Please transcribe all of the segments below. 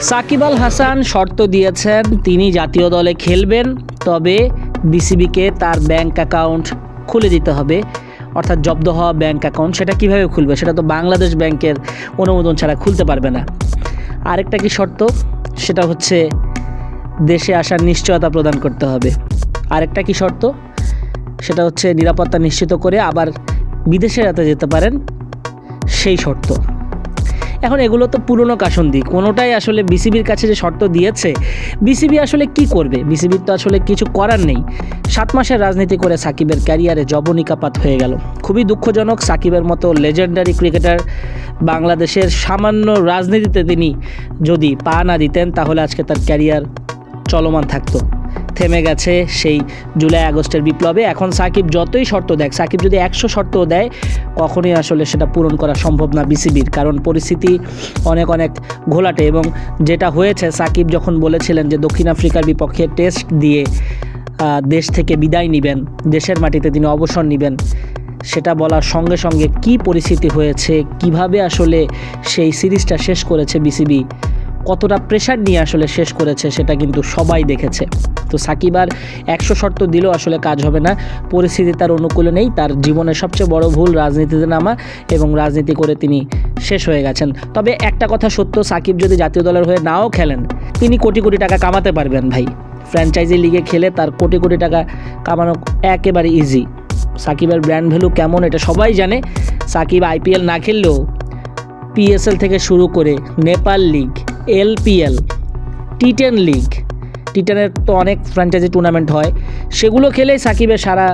সাকিব আল হাসান শর্ত দিয়েছেন তিনি জাতীয় দলে খেলবেন, তবে বিসিবিকে তার ব্যাংক অ্যাকাউন্ট খুলে দিতে হবে। অর্থাৎ জব্দ হওয়া ব্যাংক অ্যাকাউন্ট, সেটা কীভাবে খুলবে? সেটা তো বাংলাদেশ ব্যাংকের অনুমোদন ছাড়া খুলতে পারবে না। আরেকটা কি শর্ত? সেটা হচ্ছে দেশে আসার নিশ্চয়তা প্রদান করতে হবে। আরেকটা কি শর্ত? সেটা হচ্ছে নিরাপত্তা নিশ্চিত করে আবার বিদেশে যাতে যেতে পারেন, সেই শর্ত। এখন এগুলো তো পুরনো কাসন্দি। কোনোটাই আসলে বিসিবির কাছে যে শর্ত দিয়েছে, বিসিবি আসলে কি করবে? বিসিবির তো আসলে কিছু করার নেই। সাত মাসের রাজনীতি করে সাকিবের ক্যারিয়ারে জবনিকাপাত হয়ে গেল। খুবই দুঃখজনক, সাকিবের মতো লেজেন্ডারি ক্রিকেটার বাংলাদেশের সামান্য রাজনীতিতে তিনি যদি পা না দিতেন, তাহলে আজকে তার ক্যারিয়ার চলমান থাকতো। থেমে গেছে সেই জুলাই আগস্টের বিপ্লবে। এখন সাকিব যতই শর্ত দেয় সাকিব যদি একশো শর্তও দেয় কখনোই আসলে সেটা পূরণ করা সম্ভব না বিসিবির, কারণ পরিস্থিতি অনেক অনেক ঘোলাটে এবং যেটা হয়েছে, সাকিব যখন বলেছিলেন যে দক্ষিণ আফ্রিকার বিপক্ষে টেস্ট দিয়ে দেশ থেকে বিদায় নেবেন, দেশের মাটিতে তিনি অবসর নেবেন, সেটা বলার সঙ্গে সঙ্গে কি পরিস্থিতি হয়েছে, কীভাবে আসলে সেই সিরিজটা শেষ করেছে বিসিবি, কতটা প্রেশার নিয়ে আসলে শেষ করেছে, সেটা কিন্তু সবাই দেখেছে। তো সাকিব আর একশো শর্ত দিলেও আসলে কাজ হবে না। পরিস্থিতি তার অনুকূলে নেই, তার জীবনের সবচেয়ে বড় ভুল রাজনীতিতে নামা এবং রাজনীতি করে তিনি শেষ হয়ে গেছেন। তবে একটা কথা সত্য, সাকিব যদি জাতীয় দলের হয়ে নাও খেলেন, তিনি কোটি কোটি টাকা কামাতে পারবেন ভাই। ফ্র্যাঞ্চাইজি লিগে খেলে তার কোটি কোটি টাকা কামানো একেবারে ইজি সাকিবের ব্র্যান্ড ভ্যালু কেমন এটা সবাই জানে। সাকিব আইপিএল না খেললেও পিএসএল থেকে শুরু করে Nepal league LPL T ten league T টেনের তো অনেক ফ্র্যাঞ্চাইজি টুর্নামেন্ট হয়। সেগুলো খেলেই সাকিবের সারা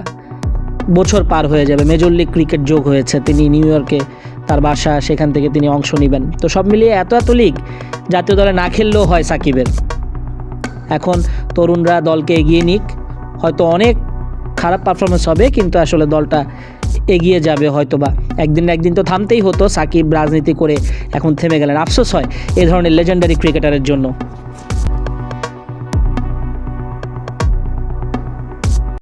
বছর পার হয়ে যাবে। মেজর লিগ ক্রিকেট যোগ হয়েছে, তিনি নিউ ইয়র্কে তার বাসা, সেখান থেকে তিনি অংশ নেবেন। তো সব মিলিয়ে এত এত লিগ জাতীয় দলে না খেললেও হয় সাকিবের। এখন তরুণরা দলকে এগিয়ে নিক। হয়তো অনেক খারাপ পারফরমেন্স হবে, কিন্তু আসলে দলটা এগিয়ে যাবে হয়তো বা একদিন না একদিন তো থামতেই হতো, সাকিব রাজনীতি করে এখন থেমে গেলেন। আফসোস হয় এ ধরনের লেজেন্ডারি ক্রিকেটারের জন্য।